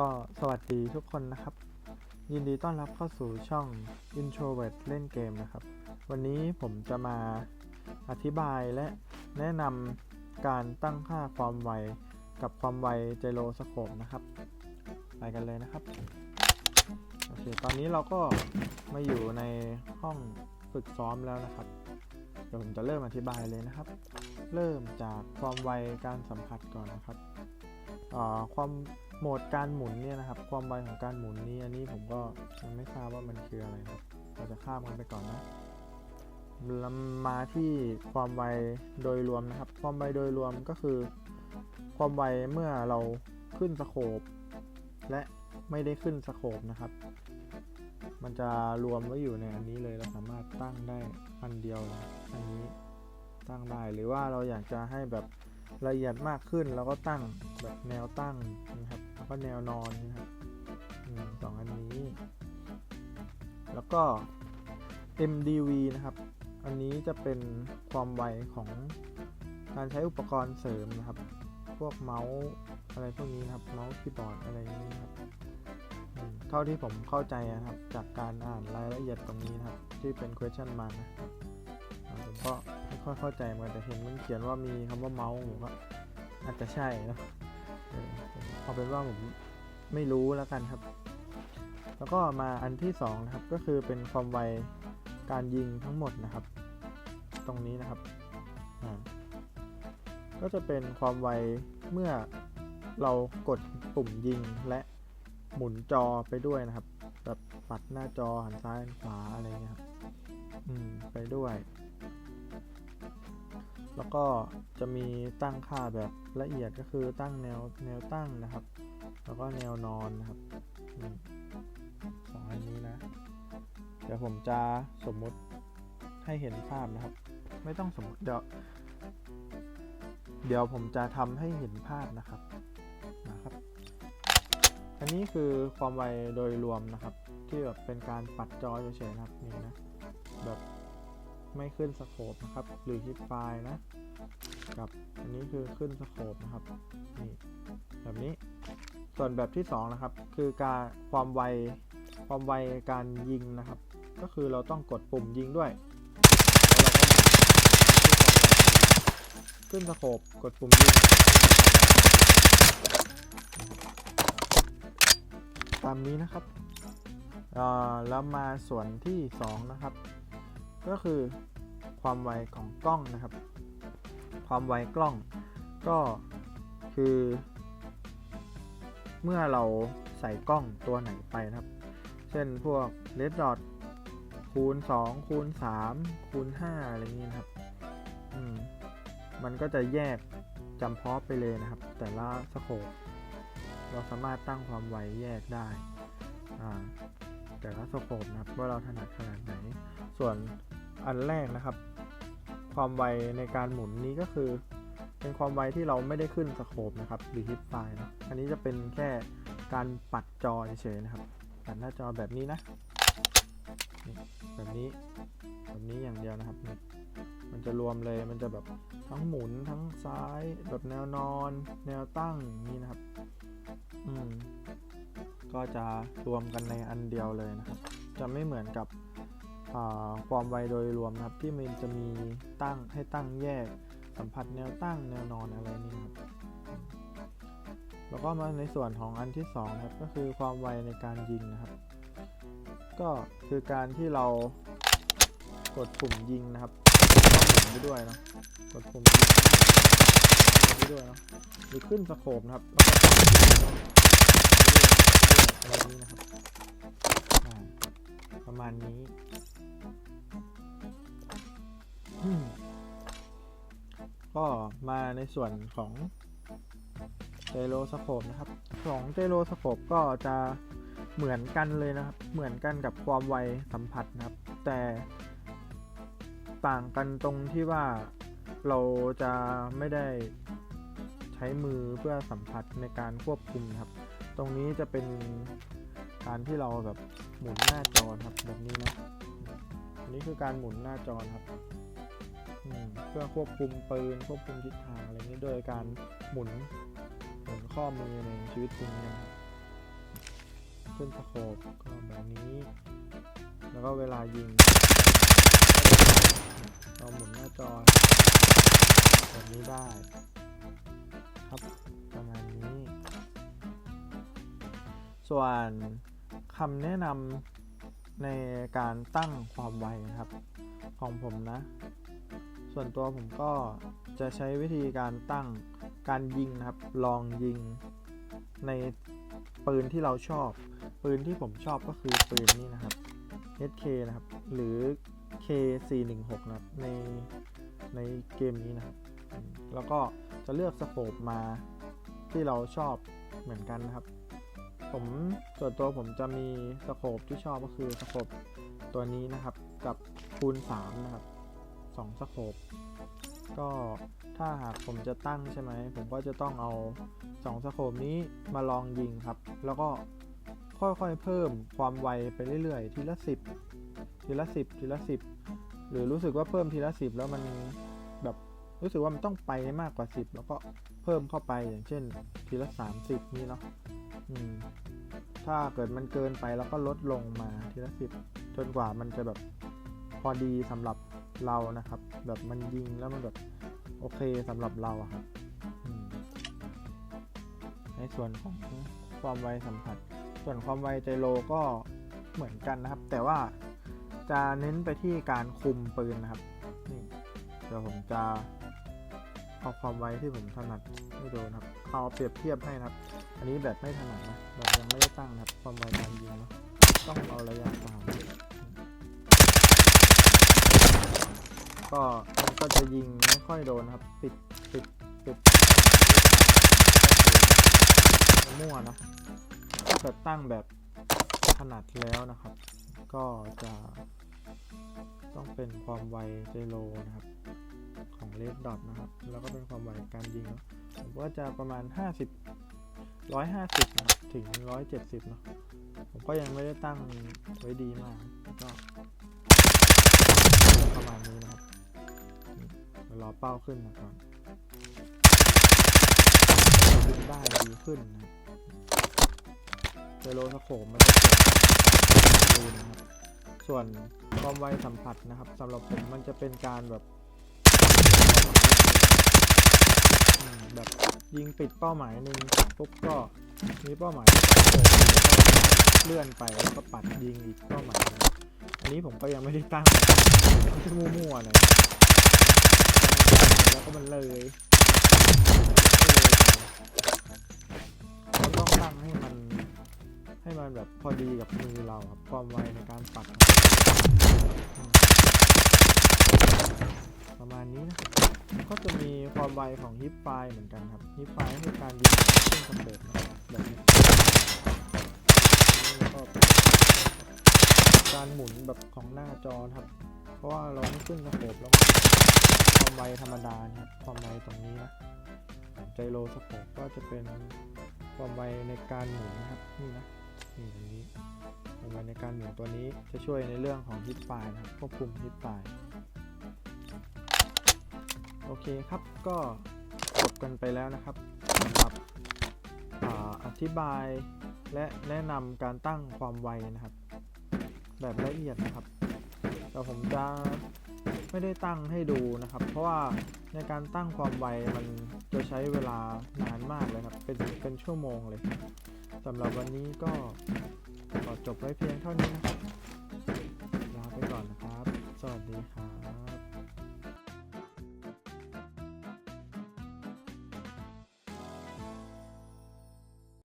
ก็สวัสดีทุกคนนะครับ ยินดีต้อนรับเข้าสู่ช่อง Introvert เล่นเกมนะครับ วันนี้ผมจะมาอธิบายและแนะนำการตั้งค่าความไวกับความไวไจโรสโคปนะครับ ไปกันเลยนะครับโอเคตอนนี้เราก็มาอยู่ในห้องฝึกซ้อมแล้วนะครับเดี๋ยวผมจะเริ่มอธิบายเลยนะครับ เริ่มจากความไวการสัมผัสก่อนนะครับอ่าความ โหมดการหมุนเนี่ยนะครับ ความไวของการหมุนนี้อันนี้ผมก็ยังไม่ทราบว่ามันคืออะไรครับ เราจะข้ามมันไปก่อนนะเรามาที่ความไวโดยรวมนะครับ ความไวโดยรวมก็คือ ความไวเมื่อเราขึ้นสโคปและไม่ได้ขึ้นสโคปนะครับ มันจะรวมไว้อยู่ในอันนี้เลยเราสามารถตั้งได้อันเดียวอันนี้ตั้งได้หรือว่าเราอยากจะให้แบบ ละเอียดมากขึ้นเราก็ตั้งแบบแนวตั้งนะครับ แล้วก็แนวนอนนะครับสองอันนี้ แล้วก็ MDV นะครับ อันนี้จะเป็นความไวของการใช้อุปกรณ์เสริมนะครับ พวกเมาส์อะไรพวกนี้นะครับ เมาส์คีย์บอร์ดอะไรอย่างนี้นะครับ เท่าที่ผมเข้าใจนะครับ จากการอ่านรายละเอียดตรงนี้นะครับ ที่เป็น question mark นะอ่าผมก็ ค่อยเข้าใจเหมือนกันแต่เห็นมันเขียนว่ามีคำว่าเมาส์ผมก็อาจจะใช่นะเออผมเอาเป็นว่าผมไม่รู้แล้วกันครับ แล้วก็มาอันที่สองนะครับก็คือเป็นความไวการยิงทั้งหมดนะครับ ตรงนี้นะครับอ่าก็จะเป็นความไวเมื่อเรากดปุ่มยิงและหมุนจอไปด้วยนะครับ แบบปัดหน้าจอหันซ้ายหันขวาอะไรเงี้ยครับ อืม ไปด้วย แล้วก็จะมีตั้งค่าแบบละเอียดก็คือตั้งแนวแนวตั้งนะครับ แล้วก็แนวนอนนะครับสองอันนี้นะ เดี๋ยวผมจะสมมุติให้เห็นภาพนะครับ ไม่ต้องสมมติเดี๋ยวเดี๋ยวผมจะทำให้เห็นภาพนะครับนะครับ อันนี้คือความไวโดยรวมนะครับ ที่แบบเป็นการปัดจอเฉยๆนะครับนี่นะแบบ ไม่ขึ้นสโคปนะครับ หรือฮิปไฟล์นะ กับอันนี้คือขึ้นสโคปนะครับนี่แบบนี้ ส่วนแบบที่สองนะครับ คือการความไวความไวการยิงนะครับ ก็คือเราต้องกดปุ่มยิงด้วยขึ้นสโคปกดปุ่มยิงตามนี้นะครับอ่าแล้วมาส่วนที่สองนะครับ ก็คือความไวของกล้องนะครับ ความไวกล้องก็คือ เมื่อเราใส่กล้องตัวไหนไปนะครับ เช่นพวก red dot คูณ 2 คูณ 3 คูณ 5 อะไรอย่างนี้นะครับอืมมันก็จะแยกจำเพาะไปเลยนะครับ แต่ละสโคปเราสามารถตั้งความไวแยกได้ แต่ละสโคปนะครับว่าเราถนัดขนาดไหน ส่วน อันแรกนะครับ ความไวในการหมุนนี้ก็คือ เป็นความไวที่เราไม่ได้ขึ้นสโคปนะครับหรือฮิปไฟนะอันนี้จะเป็นแค่การปัดจอเฉยๆนะครับปัดหน้าจอแบบนี้นะนแบบนี้แบบนี้อย่างเดียวนะครับ มันจะรวมเลยมันจะแบบทั้งหมุนทั้งซ้าย แบบแนวนอน แนวตั้งนี่นะครับ อืมก็จะรวมกันในอันเดียวเลยนะครับ จะไม่เหมือนกับ ความไวโดยรวมนะครับ ที่มันจะมีตั้งให้ตั้งแยกสัมผัสแนวตั้งแนวนอนอะไรนี่ครับแล้วก็มาในส่วนของอันที่สองนะครับก็คือความไวในการยิงนะครับ ก็คือการที่เรากดปุ่มยิงนะครับก็หมุนไปด้วยเนาะกดปุ่มยิงไปด้วยเนาะหรือขึ้นสโคปนะครับแล้วก็อะไรนี้นะครับประมาณนี้ ก็มาในส่วนของเจโรสโคปนะครับของเจโรสโคปก็จะเหมือนกันเลยนะครับ เหมือนกันกับความไวสัมผัสนะครับ แต่ต่างกันตรงที่ว่าเราจะไม่ได้ใช้มือเพื่อสัมผัสในการควบคุมนะครับ ตรงนี้จะเป็นการที่เราแบบหมุนหน้าจอครับแบบนี้นะอันนี้คือการหมุนหน้าจอครับ เพื่อควบคุมปืนควบคุมทิศทางอะไรนี้โดยการหมุนหมุนข้อมือในชีวิตจริงนะครับขึ้นสโคปก็แบบนี้ แล้วก็เวลายิงเราหมุนหน้าจอแบบนี้ได้ ครับประมาณนี้ ส่วนคำแนะนำในการตั้งความไวนะครับ ของผมนะ ส่วนตัวผมก็จะใช้วิธีการตั้งการยิงนะครับ ลองยิงในปืนที่เราชอบ ปืนที่ผมชอบก็คือปืนนี้นะครับ SK นะครับ หรือ K416 นะครับในในเกมนี้นะครับ แล้วก็จะเลือกสโคปมาที่เราชอบเหมือนกันนะครับ ผมส่วนตัวผมจะมีสโคปที่ชอบก็คือสโคปตัวนี้นะครับ กับคูณ 3 นะครับ 2สโคปก็ถ้าหากผมจะตั้งใช่ไหม ผมก็จะต้องเอา2สโคปนี้มาลองยิงครับ แล้วก็ค่อยๆเพิ่มความไวไปเรื่อยๆ ทีละ 10 ทีละ 10 ทีละ 10 หรือรู้สึกว่าเพิ่มทีละ 10 แล้วมันแบบรู้สึกว่ามันต้องไปมากกว่า 10 แล้วก็เพิ่มเข้าไปอย่างเช่น ทีละ 30 นี่เนาะถ้าเกิดมันเกินไปแล้วก็ลดลงมาทีละ 10 จนกว่ามันจะแบบ อดีสำหรับเรานะครับ แบบมันยิงแล้วมันแบบโอเคสำหรับเราครับ ในส่วนของความไวสัมผัส ส่วนความไวใจโลก็เหมือนกันนะครับ แต่ว่าจะเน้นไปที่การคุมปืนนะครับนี่เดี๋ยวผมจะเอาความไวที่ผมถนัดให้ดูนะครับเอาเปรียบเทียบให้นะครับ อันนี้แบบไม่ถนัดนะแบบยังไม่ได้ตั้งนะครับ ความไวการยิงเนาะต้องเอาระยะตาม ก็มันก็จะยิงไม่ค่อยโดนนะครับปิดปิดปิดมั่วนะถ้าเกิดตั้งแบบถนัดแล้วนะครับ ก็จะต้องเป็นความไวเจโลนะครับของเลดดอทนะครับ แล้วก็เป็นความไวการยิงผมว่าจะประมาณ 50 150นะครับถึง 170เนาะผมก็ยังไม่ได้ตั้งไว้ดีมากก็ประมาณนี้นะครับ รอเป้าขึ้นมาก่อนยิงได้ดีขึ้นนะเจโลสโคมมันจะดูนะครับ ส่วนความไวสัมผัสนะครับสำหรับผมมันจะเป็นการแบบแบบยิงปิดเป้าหมายหนึ่งปุ๊บก็มีเป้าหมายเลื่อนไปแล้วก็ปัดยิงอีกเป้าหมายอันนี้ผมก็ยังไม่ได้ตั้งมันจะมั่วๆหน่อย แล้วก็มันเลยเราต้องตั้งให้มัน ให้มันแบบพอดีกับมือเราครับความไวในการปัดประมาณนี้นะก็จะมีความไวของฮิปไฟเหมือนกันครับฮิปไฟคือการยิงขึ้นสเปรดนะครับแบบนี้แล้วก็การหมุนแบบของหน้าจอครับ เพราะว่าเราไม่ขึ้นสโคปแล้ว ความไวธรรมดาครับความไวตรงนี้นะไจโรสโคปก็จะเป็นความไวในการหมุนนะครับนี่นะนี่ตรงนี้ลงไปในการหมุนตัวนี้จะช่วยในเรื่องของฮิตไฟล์นะครับควบคุมฮิตไฟล์โอเคครับก็จบกันไปแล้วนะครับสำหรับอธิบายและแนะนำการตั้งความไวนะครับ แบบละเอียดนะครับแต่ผมจะ ไม่ได้ตั้งให้ดูนะครับ เพราะว่าในการตั้งความไวมันจะใช้เวลานานมากเลยครับ เป็นเป็นชั่วโมงเลยสำหรับวันนี้ก็ขอจบไว้เพียงเท่านี้นะครับลาไปก่อนนะครับ สวัสดีครับ